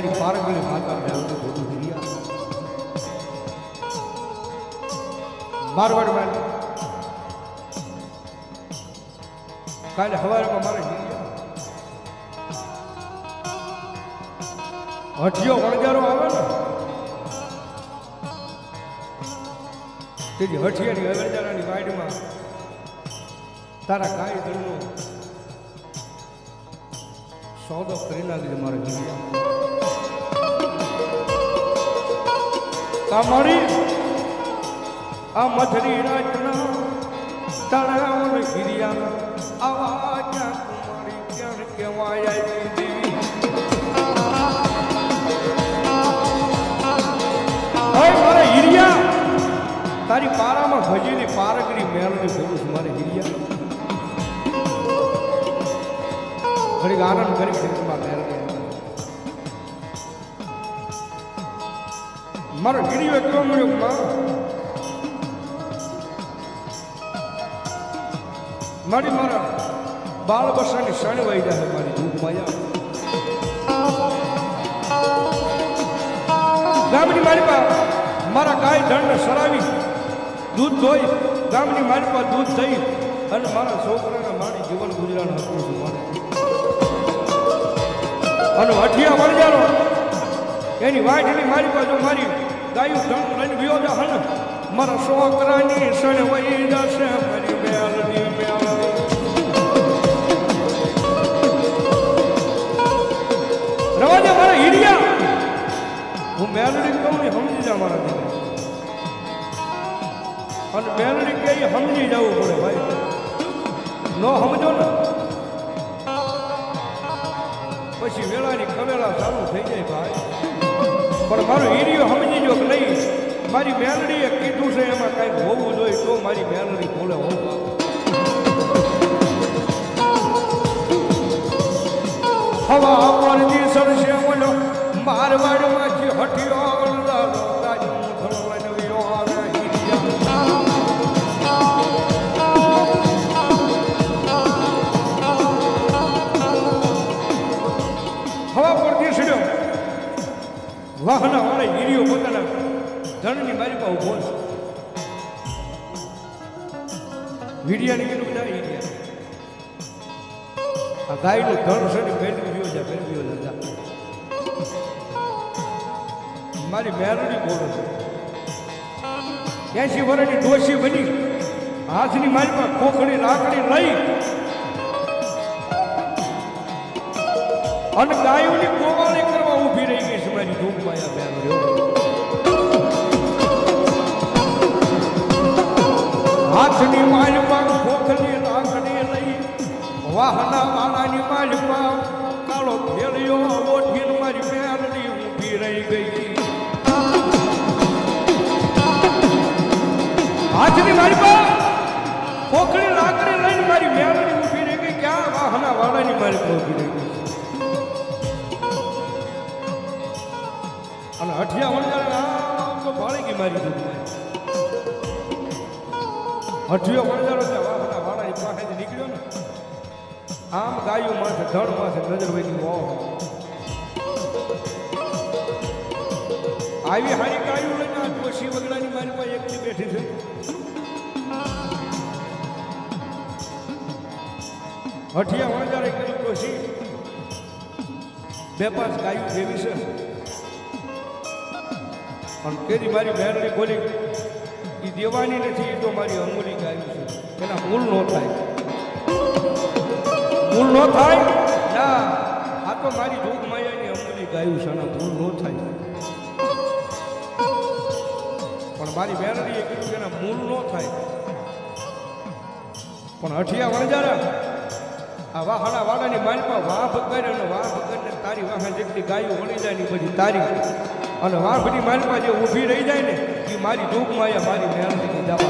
તારી પારગલી માતા મેળવી બધું હિરિયા મારવાડમાં કાલે હવારમાં મારે આવે ને તેની હઠિયાની અગરજારાની વાડીમાં તારા કાંઈ દળનો સોદો કરી લાગી મારે તમારી આ મધરી રાજના તળાવ ગિરિયા આવા ક્યાં કુમારી ક્યાં કેવાય આવી તારી પારામાં ભજીની પારગરી મેળની છું મારે હિરિયા. ઘડીક આનંદ કરી ખેતરમાં મેળવી મારો ગીરીઓ કેવો મળ્યો મારી મારા બાળ બસાની શણ વહી જાય મારી ધૂપ માયા ગામની મારી પા મારા ગાય ધણને સરાવી દૂધ ધોઈ ગામની મારી પા દૂધ થઈ અને મારા છોકરાને મારી જીવન ગુજરાન હતું મારે? અને અઠિયા વળજારો એની વાટની મારી બાજુ મારી ગાયું ધણ લઈને ગયો જા હન મારા છોકરાની સણ વહી જશે, મારી બેલની મેલ રવા મારા હીરિયા. હું મેલડી કહું ને સમજી જા મારા દીકરા. અને મેલડી કે સમજી જવું પડે ભાઈ. નો સમજો ને. પછી વેળાની કવેલા ચાલુ થઈ જાય ભાઈ. પણ મારો હીરિયો સમજી જો નહીં, મારી મેલડીએ કીધું છે એમાં કાંઈક હોવું જોઈએ તો મારી મેલડી બોલે હોવું હવા પરથી સરસે બોલો મારવાડમાંથી વીડિયાને કીધું ના હીરિયા આ ગાયનું ધણ છે ને મેળવી ગયો છે મેળવી ગયો મારી મેલડી બોલો છે. એસી વર્ષની ડોશી બની. હાથની મારી પાસે ખોખડી, લાકડી લઈ. અને ગાયોની ગોવાળી કરવા ઊભી રહી ગઈ છે મારી ધૂપ માયા મેલડી હાથની મારી વાહના મારી પાસે કાળો ફેરિયો ઓઠીને મારી મેલડી ઊભી રહી ગઈ હાથની મારી પાસે લાકડી લઈને મારી મેલડી ઊભી રહી ગઈ. ક્યાં વાહના વાળાની મારી ઊભી રહી ગઈ? અને અઠિયા વણજારે આમ તો ભાળી ગઈ મારી દુનિયા હઠિયો વણજારો ત્યાં આમ ગાયું માથે, ધડ માથે નજર વહી ઓહ આવી હારી ગાયું લઈને આ ડોશી વગડાની મારી પાસે એકલી બેઠી છે. હઠિયા વણજારે કીધું ડોશી બે પાંચ ગાયું જેવી છે. પણ તેની મારી બહેનની બોલી એ દેવાની નથી એ તો મારી અંગુલી ગાયું છે. એના મૂળ નો થાય. મૂળ ન થાય? ના, આ તો મારી જોગ માયાની અમૂલી ગાયું છે એના ન થાય. પણ મારી મહેરણીએ કીધું એના મૂળ ન થાય. પણ હઠિયા વણજારા, આ વાહણા વાડાની માલમાં વાહ ભગાડ અને વાહ ભગાડને તારી વાહન જેટલી ગાયો વળી જાય ને બધી તારી. અને વાહની માલમાં જે ઊભી રહી જાય ને એ મારી જોગમાં મારી મહેરણીની દવા.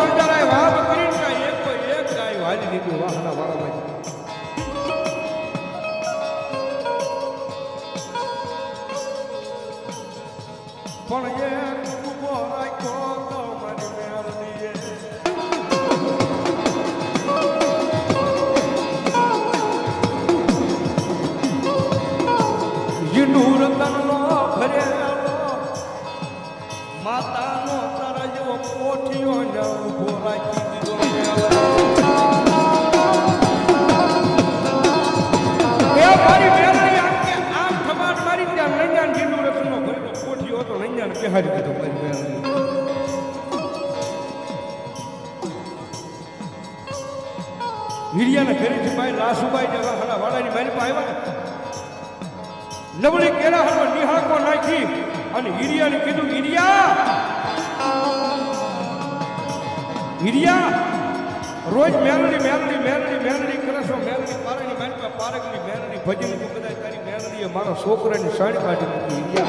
અને હિરિયાને કીધું, હિરિયા! હિરિયા! રોજ મેલડી મેલડી મેલડી મેલડી કરશો મેલડી પારણી માનપા પારકની મેલડી ભજન કદાચ તારી મેલડીએ મારા છોકરાની સણ કાઢી મૂકી.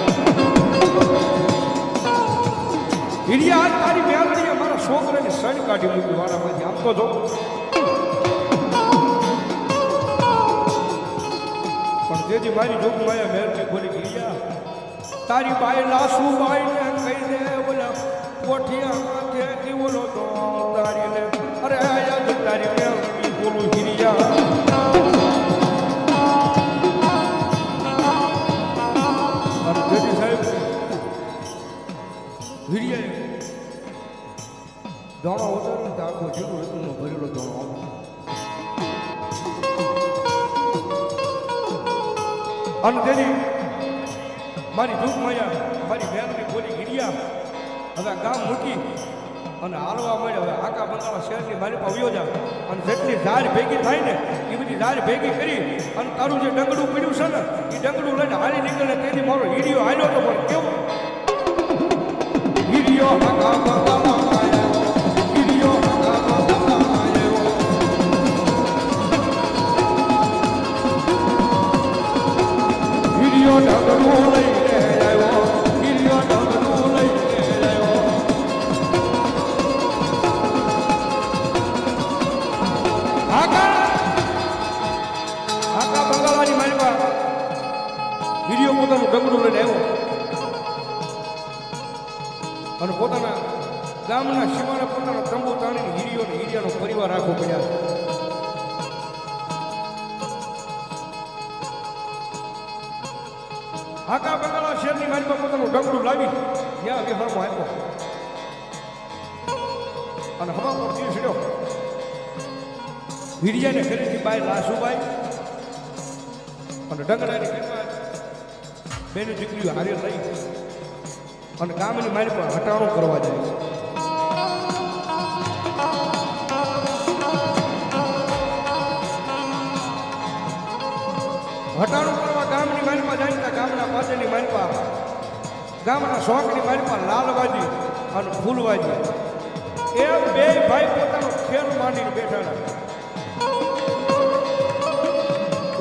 હિરિયા! આજ તારી મેલડીએ મારા છોકરાની સણ કાઢી મૂકી વાળામાંથી આમ તો જો. પણ તેથી મારી જોગ માયા મેરથી બોલી ગયા તારી બાઈ લાસુ બાઈ ને કહી દે બોલે કોઠિયા માથે બોલો તો તારી ને અરે યાદ તારી મેરથી બોલું હિરિયા. સાહેબ દોણો હતો ને તો આખો જીવું રતનનો ભરેલો દોણો અને તેની મારી દુઃખ માયા મારી બહેનની બોલી ગીરિયા હવે ગામ મૂકી અને હાલવા મળે હવે આકા બંગાળા શહેરની મારી આવ્યો જા. અને જેટલી ધાર ભેગી થાય ને એ બધી ધાર ભેગી કરી અને તારું જે ડંગડું પડ્યું છે ને એ ડંગડું લઈને હારી નીકળે તેથી મારો હીડિયો હાલ્યો તો પણ કેવો? હીડિયો ગામના સીમાને પોતાના તંબુ તાણીને હિરિયો ને હિરિયાનો પરિવાર રાખવો પડ્યા. આકા બંગલા શહેરની માલમાં પોતાનું ડંગડું લાવી ત્યાં વિહારમાં આપ્યો. અને હવા પર છડ્યો વીડિયાને ઘરેથી બાય લાસુભાઈ અને ડંગડાની ઘરમાં બેની દીકરીઓ હારે લઈ અને ગામની મારી પર હટાણું કરવા જાય છે. હટાણું કરવા ગામની જાય ત્યાં ગામના પાછળની માલમાં ગામના શોખની માલમાં લાલવાજી અને ફૂલવાજી એમ બે ભાઈ પોતાનો ખેલ માંડીને બેઠા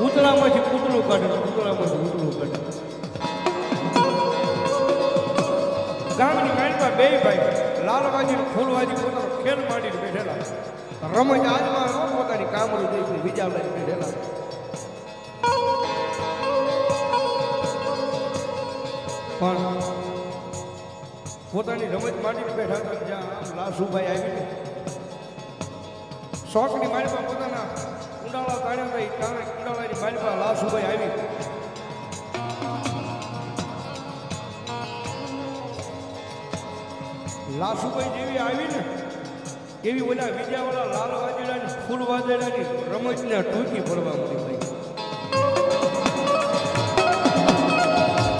ઉતળામાંથી પૂતળું કાઢ્યું પૂતળામાંથી પૂતળું કાઢે ગામની માલમાં બે ભાઈ લાલવાજી ફૂલવાજી પોતાનો ખેલ માંડીને બેઠેલા. રમત આજમાં પોતાની કામરૂ દઈ બીજા લઈને બેઠેલા. પણ પોતાની રમત માંડી બેઠા હતા, જ્યાં લાસુભાઈ આવીને શોખની માલિપા પોતાના કુંડાળા તાણ્યા હતા તાણે કુંડાળાની માલિપા લાસુભાઈ આવી. લાસુભાઈ જેવી આવી ને એવી ઓલા બીજાવાળા લાલ વાજેડાની ફૂલ વાજેડાની રમતને ટૂંકી પડવા મળી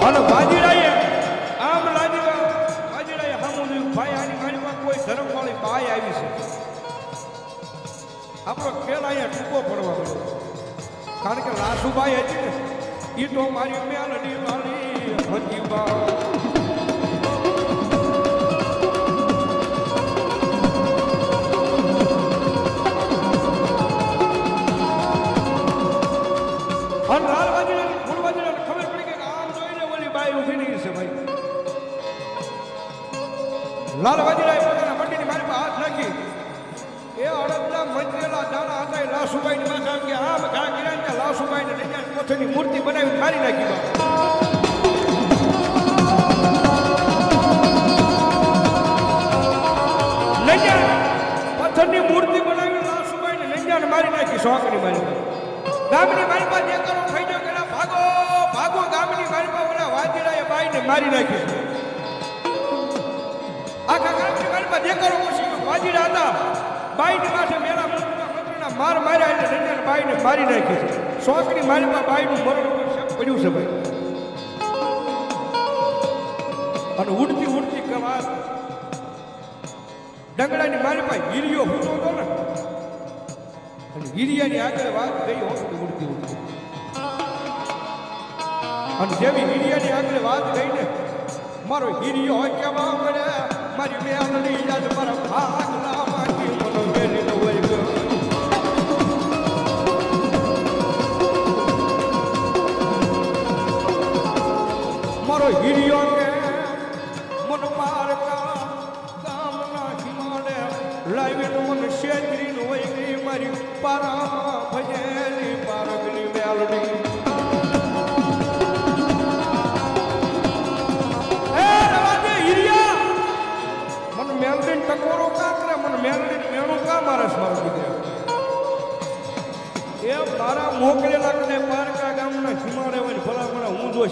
અને વાજીડાએ આવી છે. આપણો ખેલ અહીંયા ટૂંકો પડવા મળ્યો. કારણ કે લાસુભાઈ હતી ને એ તો મારી મેલડી વાળી હતી બા અને લાસુભાઈની માથે મૂર્તિ બનાવી મારી નાખી બા પથ્થરની મૂર્તિ બનાવી લાસુભાઈને નૈયાને મારી નાખી, શોખની મારી ગામની મારી પાસે કરો ખાઈ કે ભાગો ભાગો ગામની મારી પાસે ઓલા વાજીડાએ બાઈને મારી નાખી. આખા ગામની મારી પાસે જે કરો ઓછી વાજીડા હતા. બાઈની મંત્રીના માર માર્યા એટલે નૈયાને બાઈને મારી નાખી છે. શોખની મારીમાં બાઈનું મરણ પડ્યું છે ભાઈ. અને ઉડતી ઉડતી કવાત. ડંગડાની મારી પાસે હીરિયો હૂતો હતો ને, અને હીરિયાની આગળ વાત ગઈ હોત ઉડતી ઉડતી. અને જેવી હીરિયાની આગળ વાત ગઈ ને મારો હીરિયો કેવા મળે મારી મેલડી યાદ મારા ભાગ લાવવાની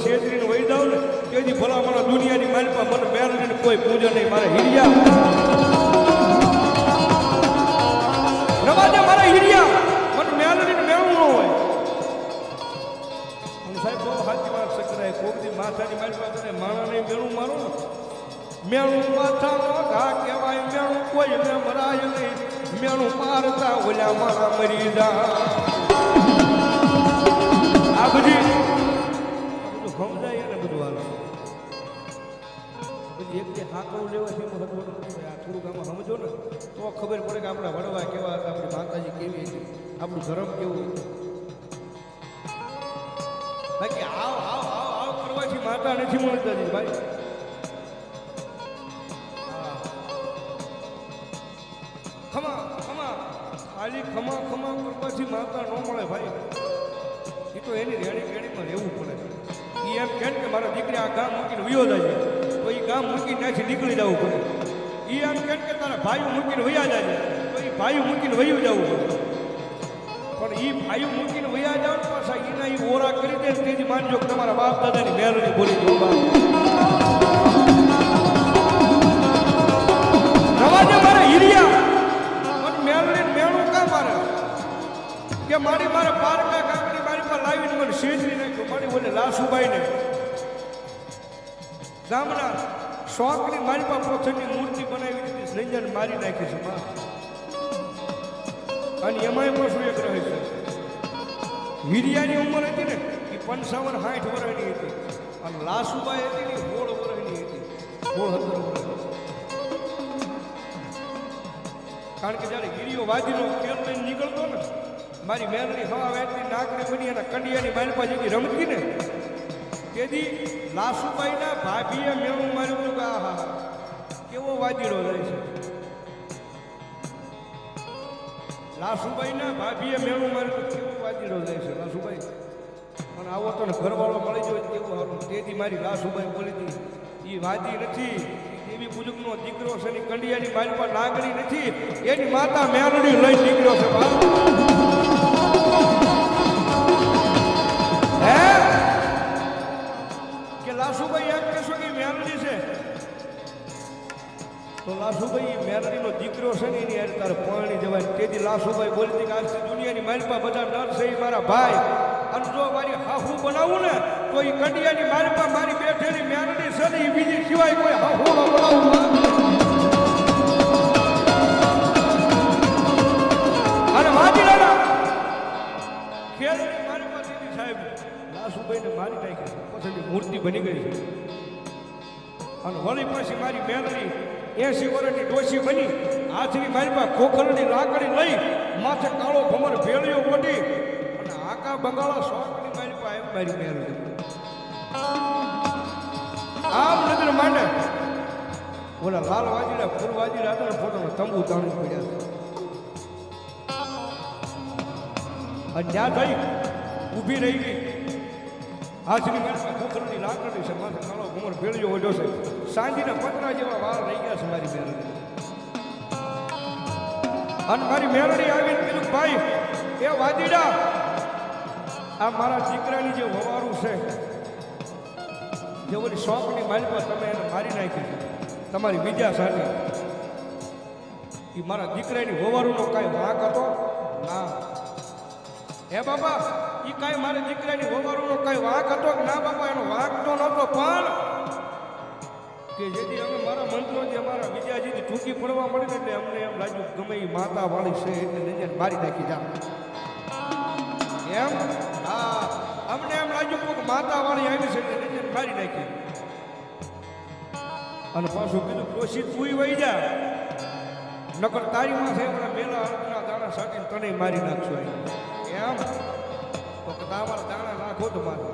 જો વહી જાઉં ને, તેથી ભલા મને દુનિયાની માલિકમાં મને મેલડીને કોઈ પૂજન નહીં. મારે હિરિયા. રવાજે, મારા હીરિયા. મને મેલડીને મેળવું ન હોય. સાહેબ, બહુ સાચી વાત સકરાય કોકની માથાની માલિપા તને નહીં મેળવું મારું ને. માથા માથાનો ઘા કહેવાય, મેળું કોઈ ને મરાય નહીં. મેળું મારતા ઓલા મારા મરી જા. આ બધી આ અને બધું હાલ. પછી એક જે હાથો લેવાથી નથી આ થોડુંક આમાં સમજો ને, તો ખબર પડે કે આપણા વડવા કેવા હતા, આપણી માતાજી કેવી હતી, આપણું ધર્મ કેવું બાકી આવ આવ આવ આવ કરવાથી માતા નથી મળતા ભાઈ. ખમા ખમા. ખાલી ખમા ખમા કરવાથી માતા ન મળે ભાઈ. એ તો એની રેણી કેણીમાં રહેવું પડે. એ એમ કહે કે મારા દીકરી આ ગામ મૂકીને વયો જાય તો એ ગામ મૂકીને ત્યાંથી નીકળી જવું પડે. એ એમ કહે કે તારા ભાઈ મૂકીને વયા જાય તો એ ભાઈ મૂકીને વયું જવું પડે. પણ એ ભાઈ મૂકીને વયા જાવ પાછા એના એ ઓરા કરી દે તેથી માનજો કે તમારા બાપ દાદાની મેલડી બોલી દો રવાજે મારે હીરિયા. મને મેલડી મેળવું કા મારે? કે મારી મારે પારકા ગામની મારી પર લાવીને મને શેતરી બોલે લાસુબાઈને ગામના શોખની મારી પાસે પોથરની મૂર્તિ બનાવી દીધી સંજન મારી નાખી છે માં અને એમાંય પણ શું એક રહે છે? મીરિયાની ઉંમર હતી ને, એ પંચાવન, સાઠ વર્ષની હતી. અને લાસુભાઈ હતી ને, સોળ વર્ષની હતી. સોળ, સત્તર વર્ષ કારણ કે જ્યારે ગીરીઓ વાજીનો ખેલ લઈને નીકળતો ને મારી મેલની હવા વેચતી નાકડી બની અને કંડિયાની મારી જેવી રમતી ને, તેથી લાસુભાઈના ભાભીએ મેળું માર્યું હતું કે, આહા, કેવો વાદીડો જાય છે. લાસુભાઈના ભાભીએ મેળું માર્યું કેવો વાજીડો જાય છે લાસુભાઈ પણ આવો તો ઘરવાળો મળી જાય કેવું સારું તેથી મારી લાસુભાઈ બોલી હતી એ વાજી નથી, એવી પૂજકનો દીકરો છે એની કંડિયાની મારી પર લાગણી નથી, એની માતા મેલડી લઈ નીકળ્યો છે હે? કે લાસુભાઈ એમ કહેશો કે મેલડી છે? તો લાસુભાઈ મેલડીનો દીકરો છે ને પાણી જવાય. તેથી લાસુભાઈ બોલતી કે દુનિયાની માલપા બધા નર છે મારા ભાઈ. અને જો મારી હાહુ બનાવું ને, તો એ કંડિયાની મારી બેઠેલી મેલડી છે ને બીજી સિવાય કોઈ હાહુ બનાવું મૂર્તિ બની ગઈ અને વળી પાછી મારી મેલડી એસી વર્ષની ડોશી બની. હાથની મારી પાસે ખોખરની લાકડી લઈ માથે કાળો ભમર ભેળિયો મોટી અને આકા બંગાળા શોખની મારી પાસે આવી મારી મેલડી આમ નજર માંડે. ઓલા લાલ વાજીરા, ફૂલ વાજીરા હતા પોતાનો તંબુ તાણી પડ્યા અને ત્યાં થઈ ઊભી રહી ગઈ. હાથની મારી ખોખરની લાકડી છે, માથે કાળો ઘુમર ભેળ્યો ઓઢ્યો છે સાંજીના પતરા જેવા વાળ રહી ગયા છે મારી મેલડી અને મારી મેલડી આવીને કીધું, ભાઈ, એ વાદીડા, આ મારા દીકરાની જે વવારું છે, જે ઓલી શોખની માલિકા તમે એને મારી નાખી તમારી બીજા સાથે. એ મારા દીકરાની વવારુનો કાંઈ વાંક હતો? ના. હે બાબા એ કાંઈ મારી દીકરાની વવારુનો કાંઈ વાક હતો કે ના બાબા એનો વાક તો નહોતો, પણ કે જેથી અમે મારા મંત્રોથી અમારા વિદ્યાજીથી ટૂંકી પડવા મળી એટલે અમને એમ લાગ્યું ગમે એ માતા વાળી છે એટલે નજર મારી નાખી જા એમ? હા. અમને એમ લાગ્યું કે માતા વાળી આવી છે એટલે નજર મારી નાખી. અને પાછું કીધું કોશી તું વહી જા. નકર તારી માં છે મેલા દાણા સાટીને તને મારી નાખશો એમ? તો કે તમારા દાણા નાખો તો મારે.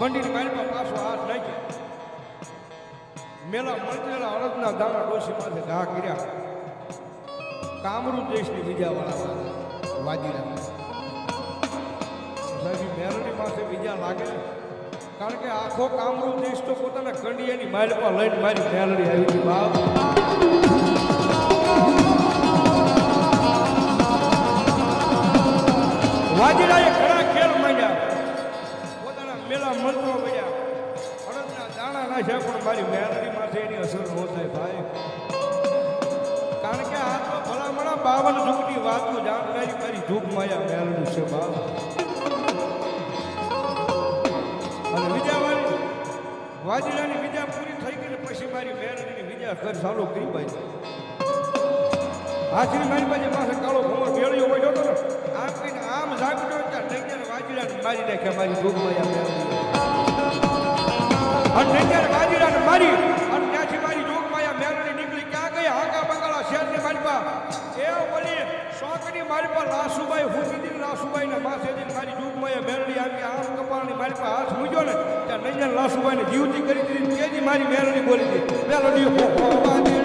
બંડીની મારી પાછો હાથ નાખ્યો મેલા મંત્રેલા અડદના દાણા ડોશી માથે ઘા કર્યા. કામરૂ દેશની બીજા વાળા રહ્યા. સાહેબ મેરણી પાસે બીજા લાગે. કારણ કે આખો કામરૂ દેશ તો પોતાના કંડિયાની માલપા લઈને મારી મેલડી આવી હતી બાપ. વાજીરાએ ઘણા ખેલ માંડ્યા. પોતાના મેલા મંત્રો મળ્યા ભરતના દાણા નાખ્યા, પણ મારી મહેનતી માથે એની અસર ન થાય ભાઈ. કારણ કે આ તો ભલામણા બાવન જુગની વાતો જાણનારી મારી જુગ માયા મેલડી છે, બાપ. અને બીજા વાળી વાજડાની બીજા પૂરી થઈ ગઈ પછી મારી મેલડીની બીજા ઘર ચાલુ કરી ભાઈ હાથની મારી પાસે પાસે કાળો ભમર ભેળિયો હોય જોતો ને કહીને આમ જાગતો ત્યાં નૈયાને વાજીરાને મારી નાખ્યા મારી માયા મેલડી અને નૈયાને વાજીરાને મારી અને ત્યાંથી મારી જોગ માયા મેલડી નીકળી ક્યાં ગઈ હાંકા બંગાળા શહેરની મારી પા એ બોલી શોખની મારી પા લાસુબાઈ હુતી દીધી લાસુબાઈના માથે દીધી મારી જોગ માયા મેલડી આવી આમ કપાળની મારી પા હાથ મૂક્યો ને ત્યાં નૈયાને લાસુબાઈને જીવતી કરી દીધી તેજી મારી મેલડી બોલી દીધી હો